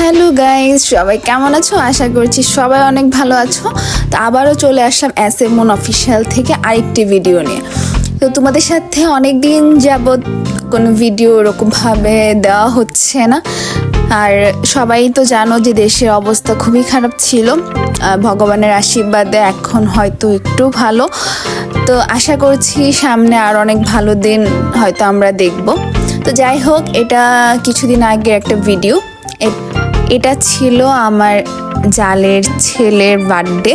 Hello guys, সবাই কেমন আছো? আশা করছি সবাই অনেক ভালো আছো। তো আবারও চলে আসলাম এস এম মন অফিসিয়াল থেকে আরেকটি ভিডিও নিয়ে। তো তোমাদের সাথে অনেক দিন যাবৎ কোনো ভিডিও ওরকমভাবে দেওয়া হচ্ছে না। আর সবাই তো জানো যে দেশের অবস্থা খুবই খারাপ ছিল। ভগবানের আশীর্বাদে এখন হয়তো একটু ভালো। তো আশা করছি সামনে আর অনেক ভালো দিন হয়তো আমরা দেখব। তো যাই হোক, এটা কিছুদিন আগে একটা ভিডিও। এটা ছিল আমার জালের ছেলের বার্থডে।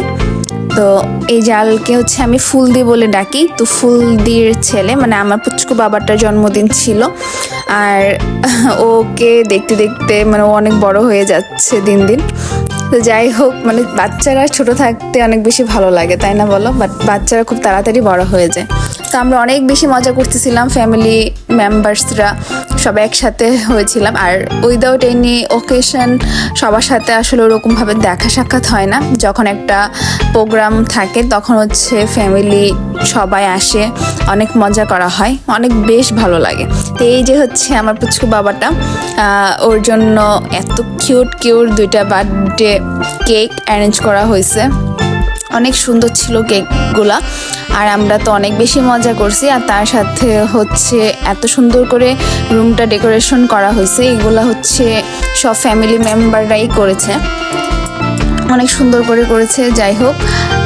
তো এই জালকে হচ্ছে আমি ফুলদি বলে ডাকি। তো ফুলদির ছেলে মানে আমার পুচকু বাবাটার জন্মদিন ছিল। আর ওকে দেখতে দেখতে মানে ও অনেক বড় হয়ে যাচ্ছে দিন দিন। তো যাই হোক মানে বাচ্চারা ছোট থাকতে অনেক বেশি ভালো লাগে, তাই না বলো? বাট বাচ্চারা খুব তাড়াতাড়ি বড় হয়ে যায়। তো আমরা অনেক বেশি মজা করতেছিলাম ফ্যামিলি মেম্বার্সরা সবাই একসাথে হয়েছিলাম। আর উইদাউট এনি ওকেশন সবার সাথে আসলে ওরকমভাবে দেখা সাক্ষাৎ হয় না। যখন একটা প্রোগ্রাম থাকে, তখন হচ্ছে ফ্যামিলি সবাই আসে, অনেক মজা করা হয়, অনেক বেশ ভালো লাগে। তো এই যে হচ্ছে আমার পুচকু বাবাটা ওর জন্য এত কিউট কিউট দুইটা বার্থডে কেক অ্যারেঞ্জ করা হয়েছে। অনেক সুন্দর ছিল কেকগুলা আর আমরা তো অনেক বেশি মজা করছি আর তার সাথে হচ্ছে এত সুন্দর করে রুমটা ডেকোরেশন করা হয়েছে। এগুলা হচ্ছে সব ফ্যামিলি মেম্বাররাই করেছে। অনেক সুন্দর করে করেছে, যাই হোক।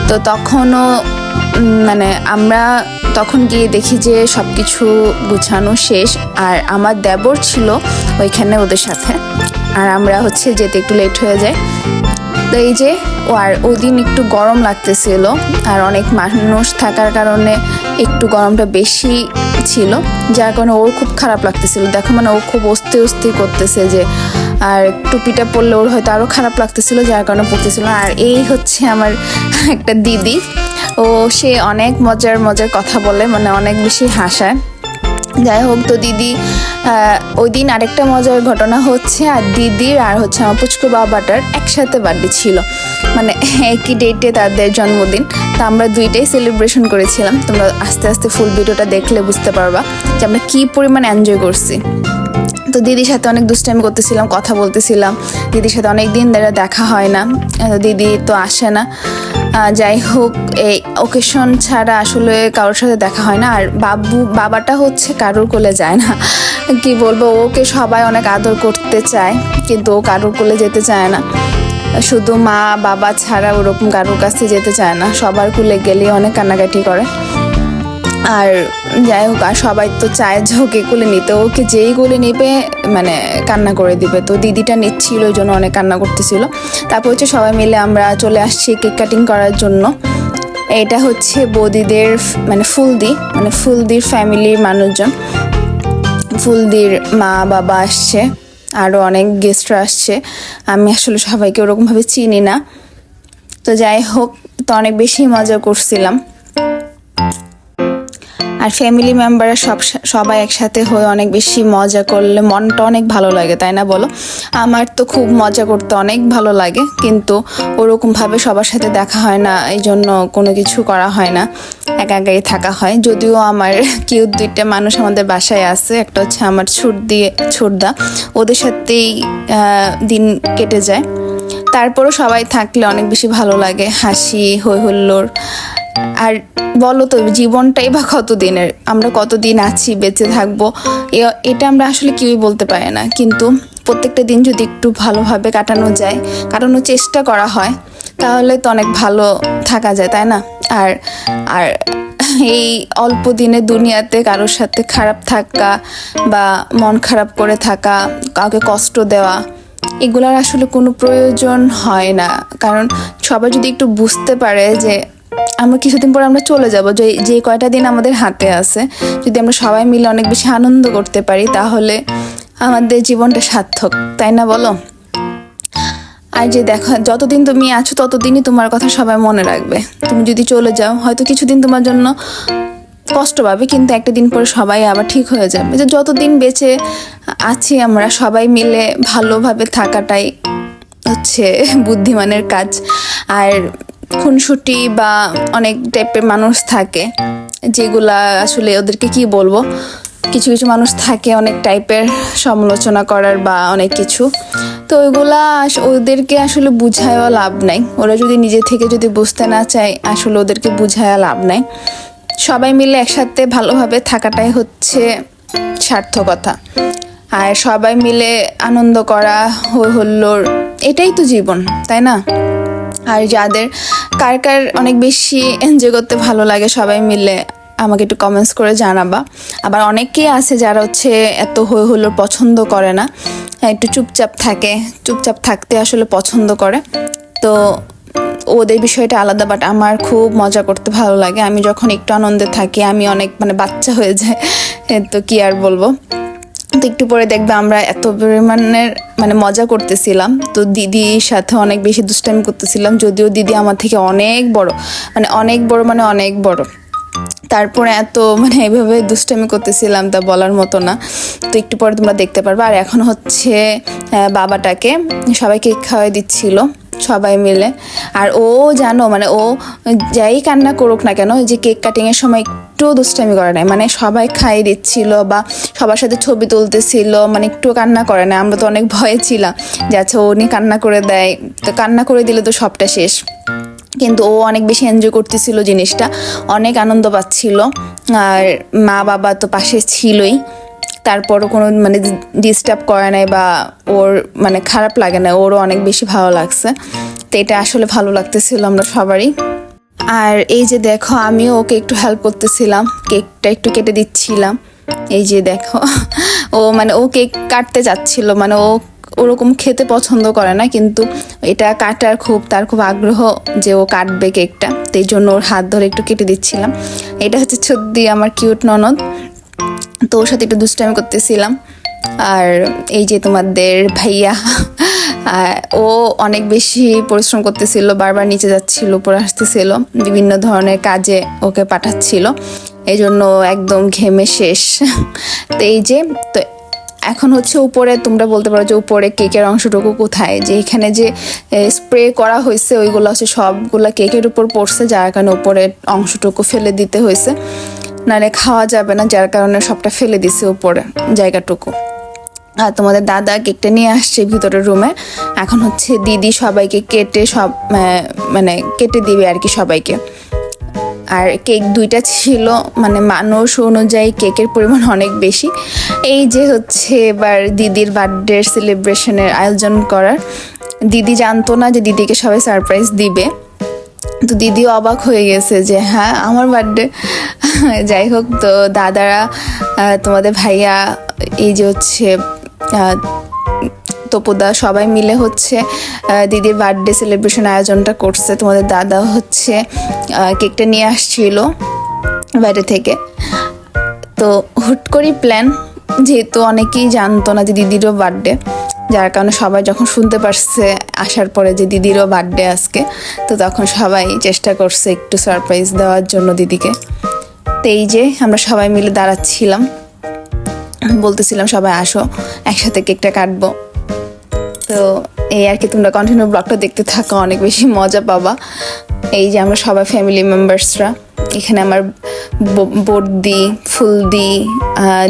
তো তখনও মানে আমরা তখন গিয়ে দেখি যে সব কিছু গুছানো শেষ। আর আমার দেবর ছিল ওইখানে ওদের সাথে। আর আমরা হচ্ছে যেতে একটু লেট হয়ে যায়। তো এই যে, ও আর ওই দিন একটু গরম লাগতেছিল, আর অনেক মানুষ থাকার কারণে একটু গরমটা বেশি ছিল, যার কারণে ওর খুব খারাপ লাগতেছিল। দেখো মানে ও খুব অস্থির অস্থির করতেছে যে, আর টুপিটা পরলে ওর হয়তো আরও খারাপ লাগতেছিল, যার কারণে পড়তেছিল আর এই হচ্ছে আমার একটা দিদি, ও সে অনেক মজার মজার কথা বলে মানে অনেক বেশি হাসায়। যাই হোক তো দিদি ওই দিন আরেকটা মজার ঘটনা হচ্ছে, আর দিদির আর হচ্ছে আমার পুচকু বাবাটার একসাথে বার্থডে ছিল। মানে একই ডেটে তাদের জন্মদিন। তো আমরা দুইটাই সেলিব্রেশন করেছিলাম। তোমরা আস্তে আস্তে ফুল ভিডিওটা দেখলে বুঝতে পারবা যে আমরা কী পরিমাণ এনজয় করছি। তো দিদির সাথে অনেক দুষ্টামি করতেছিলাম, কথা বলতেছিলাম। দিদির সাথে অনেক দিন ধরে দেখা হয় না। দিদি তো আসে না। যাই হোক, এই ওকেশন ছাড়া আসলে কারোর সাথে দেখা হয় না। আর বাবু, বাবাটা হচ্ছে কারোর কোলে যায় না। কি বলব, ওকে সবাই অনেক আদর করতে চায়, কিন্তু ও কারোর কোলে যেতে চায় না। শুধু মা, বাবা ছাড়া ওরকম কারোর কাছে যেতে চায় না। সবার কুলে গেলে অনেক কান্নাকাটি করে। আর যাই হোক, আর সবাই তো চায় যে ওকে কোলে নিতে। ওকে যেই কোলে নিবে মানে কান্না করে দিবে। তো দিদিটা নিচ্ছিল, ওই জন্য অনেক কান্না করতেছিল। তারপর হচ্ছে সবাই মিলে আমরা চলে আসছি কেক কাটিং করার জন্য। এটা হচ্ছে বৌদিদের মানে ফুলদি মানে ফুলদির ফ্যামিলির মানুষজন। ফুলদির মা, বাবা আসছে আরও অনেক গেস্টরা আসছে। আমি আসলে সবাইকে ওরকমভাবে চিনি না। তো যাই হোক, তো অনেক বেশি মজা করছিলাম। আর ফ্যামিলি মেম্বাররা সব সবাই একসাথে হয়ে অনেক বেশি মজা করলে মনটা অনেক ভালো লাগে তাই না বলো? আমার তো খুব মজা করতে অনেক ভালো লাগে কিন্তু ওরকমভাবে সবার সাথে দেখা হয় না এই জন্য কোনো কিছু করা হয় না একা একাই থাকা হয়। যদিও আমার কিউট দুইটা মানুষ আমাদের বাসায় আছে একটা হচ্ছে আমার ছুট দিয়ে ছুটদা ওদের সাথেই দিন কেটে যায়। তারপরও সবাই থাকলে অনেক বেশি ভালো লাগে হাসি হই হুল্লোড় আর বলো তো, জীবনটাই বা কতদিনের? আমরা কতদিন আছি, বেঁচে থাকব? এটা আমরা আসলে কেউই বলতে পারি না। কিন্তু প্রত্যেকটা দিন যদি একটু ভালোভাবে কাটানো যায়, কাটানোর চেষ্টা করা হয়, তাহলে তো অনেক ভালো থাকা যায়, তাই না? আর আর এই অল্প দিনে দুনিয়াতে কারোর সাথে খারাপ থাকা বা মন খারাপ করে থাকা, কাউকে কষ্ট দেওয়া, এগুলোর আসলে কোনো প্রয়োজন হয় না। কারণ সবাই যদি একটু বুঝতে পারে যে আমরা কিছুদিন পর আমরা চলে যাব। যে যে কয়টা দিন আমাদের হাতে আছে। যদি আমরা সবাই মিলে অনেক বেশি আনন্দ করতে পারি, তাহলে আমাদের জীবনটা সার্থক, তাই না বলো? আর যে দেখো, যতদিন তুমি আছো, ততদিনই তোমার কথা সবাই মনে রাখবে। তুমি যদি চলে যাও, হয়তো কিছুদিন তোমার জন্য কষ্ট পাবে, কিন্তু একটা দিন পরে সবাই আবার ঠিক হয়ে যাবে। যে যতদিন বেঁচে আছি আমরা, সবাই মিলে ভালোভাবে থাকাটাই হচ্ছে বুদ্ধিমানের কাজ। আর খুনসুটি বা অনেক টাইপের মানুষ থাকে, যেগুলা আসলে ওদেরকে কি বলব? কিছু কিছু মানুষ থাকে অনেক টাইপের সমালোচনা করার বা অনেক কিছু। তো ওইগুলা ওদেরকে আসলে বুঝায়ও লাভ নাই। ওরা যদি নিজে থেকে যদি বুঝতে না চায়, আসলে ওদেরকে বুঝায় লাভ নাই। সবাই মিলে একসাথে ভালোভাবে থাকাটাই হচ্ছে সার্থকতা। আর সবাই মিলে আনন্দ করা হই হুল্লোড় এটাই তো জীবন, তাই না? আর যাদের কার কার অনেক বেশি এনজয় করতে ভালো লাগে সবাই মিলে আমাকে একটু কমেন্টস করে জানাবা। আবার অনেকেই আছে যারা হচ্ছে এত হই হুল্লোড় পছন্দ করে না। একটু চুপচাপ থাকে, চুপচাপ থাকতে আসলে পছন্দ করে। তো ওদের বিষয়টা আলাদা বাট আমার খুব মজা করতে ভালো লাগে। আমি যখন একটু আনন্দে থাকি, আমি অনেক মানে বাচ্চা হয়ে যায় তো কি আর বলব? একটু পরে দেখবে আমরা এত পরিমাণের মানে মজা করতেছিলাম। তো দিদির সাথে অনেক বেশি দুষ্টামি করতেছিলাম, যদিও দিদি আমার থেকে অনেক বড় মানে অনেক বড় মানে অনেক বড়। তারপরে এত মানে এইভাবে দুষ্টামি করতেছিলাম তা বলার মতো না। তো একটু পরে তোমরা দেখতে পারবে। আর এখন হচ্ছে বাবাটাকে সবাই কেক খাওয়াই দিচ্ছিল, সবাই মিলে। আর ও জানো মানে ও যাই কান্না করুক না কেন যে কেক কাটিংয়ের সময় একটু দুষ্টামি করে নাই। মানে সবাই খাইয়ে দিচ্ছিল বা সবার সাথে ছবি তুলতেছিল মানে একটু কান্না করে না আমরা তো অনেক ভয়ে ছিলাম যে আচ্ছা নিয়ে কান্না করে দেয়। তো কান্না করে দিলে তো সবটা শেষ। কিন্তু ও অনেক বেশি এনজয় করতেছিল জিনিসটা, অনেক আনন্দ পাচ্ছিল। আর মা বাবা তো পাশে ছিলই। তারপরও কোনো মানে ডিস্টার্ব করে নাই বা ওর মানে খারাপ লাগে না ওরও অনেক বেশি ভালো লাগছে। তো এটা আসলে ভালো লাগতেছিল আমরা সবারই। আর এই যে দেখো, আমিও ওকে একটু হেল্প করতেছিলাম। কেকটা একটু কেটে দিচ্ছিলাম। এই যে দেখো, ও মানে ও কেক কাটতে যাচ্ছিল মানে ও ওরকম খেতে পছন্দ করে না, কিন্তু এটা কাটার খুব, তার খুব আগ্রহ যে ও কাটবে কেকটা তো এই জন্য ওর হাত ধরে একটু কেটে দিচ্ছিলাম। এটা হচ্ছে সত্যি আমার কিউট ননদ। তো ওর সাথে একটু দুষ্টামি করতেছিলাম। আর এই যে তোমাদের ভাইয়া ও অনেক বেশি পরিশ্রম করতেছিল, বারবার নিচে যাচ্ছিল, উপরে আসতেছিল, বিভিন্ন ধরনের কাজে ওকে পাঠাচ্ছিল। এই জন্য একদম ঘেমে শেষ। তো এই যে, তো এখন হচ্ছে উপরে, তোমরা বলতে পারো যে উপরে কেকের অংশটুকু কোথায়? যে এখানে যে স্প্রে করা হয়েছে, ওইগুলো হচ্ছে সবগুলা কেকের উপর পড়ছে, যার কারণে উপরে অংশটুকু ফেলে দিতে হয়েছে। নাহলে খাওয়া যাবে না, যার কারণে সবটা ফেলে দিছে উপরে, জায়গাটুকু। আর তোমাদের দাদা কেকটা নিয়ে আসছে ভিতরের রুমে। এখন হচ্ছে দিদি সবাইকে কেটে সব মানে কেটে দিবে আর কি সবাইকে। আর কেক দুইটা ছিল মানে মানুষ অনুযায়ী কেকের পরিমাণ অনেক বেশি। এই যে হচ্ছে এবার দিদির বার্থডে সেলিব্রেশনের আয়োজন করার। দিদি জানতো না যে দিদিকে সবাই সারপ্রাইজ দিবে। তো দিদিও অবাক হয়ে গেছে যে হ্যাঁ আমার বার্থডে যাই হোক, তো দাদারা তোমাদের ভাইয়া, এই যে হচ্ছে তপুদা সবাই মিলে হচ্ছে দিদির বার্থডে সেলিব্রেশন আয়োজনটা করছে। তোমাদের দাদা হচ্ছে কেকটা নিয়ে আসছিল বাইরে থেকে। তো হুট করেই প্ল্যান যেহেতু অনেকেই জানতো না যে দিদিরও বার্থডে যার কারণে সবাই যখন শুনতে পারছে, আসার পরে যে দিদিরও বার্থডে আজকে, তো তখন সবাই চেষ্টা করছে একটু সারপ্রাইজ দেওয়ার জন্য দিদিকে। তো এই যে আমরা সবাই মিলে দাঁড়াচ্ছিলাম। বলতেছিলাম, সবাই আসো, একসাথে কেকটা কাটবো। তো এই আর কি, তোমরা কন্টিনিউ ব্লগটা দেখতে থাকো, অনেক বেশি মজা পাবা। এই যে আমরা সবাই ফ্যামিলি মেম্বার্সরা এখানে আমার ব- বড়দি ফুলদি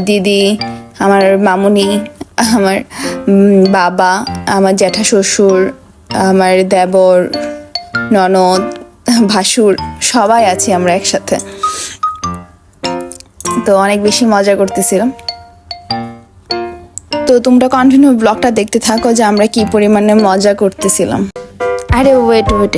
দিদি, আমার মামুনি, আমার বাবা, আমার জ্যাঠা শ্বশুর, আমার দেবর, ননদ, ভাসুর, সবাই আছি আমরা একসাথে। তো অনেক বেশি মজা করতেছিলাম। তোমরা কন্টিনিউ ব্লগটা দেখতে থাকো যে আমরা কি পরিমাণে মজা করতেছিলাম। আরে ওয়েট ওয়েট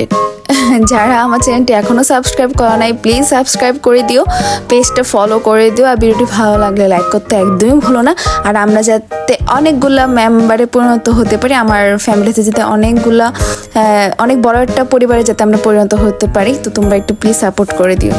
যারা আমার চ্যানেলটি এখনও সাবস্ক্রাইব করা নাই প্লিজ সাবস্ক্রাইব করে দিও পেজটা ফলো করে দিও আর ভিডিওটি ভালো লাগলে লাইক করতে একদমই ভুলো না। আর আমরা যাতে অনেকগুলা মেম্বারে পরিণত হতে পারি, আমার ফ্যামিলিতে যাতে অনেকগুলা অনেক বড় একটা পরিবারে যাতে আমরা পরিণত হতে পারি, তো তোমরা একটু প্লিজ সাপোর্ট করে দিও।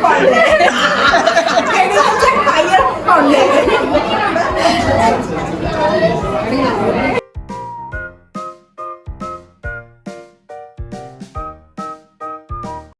funny.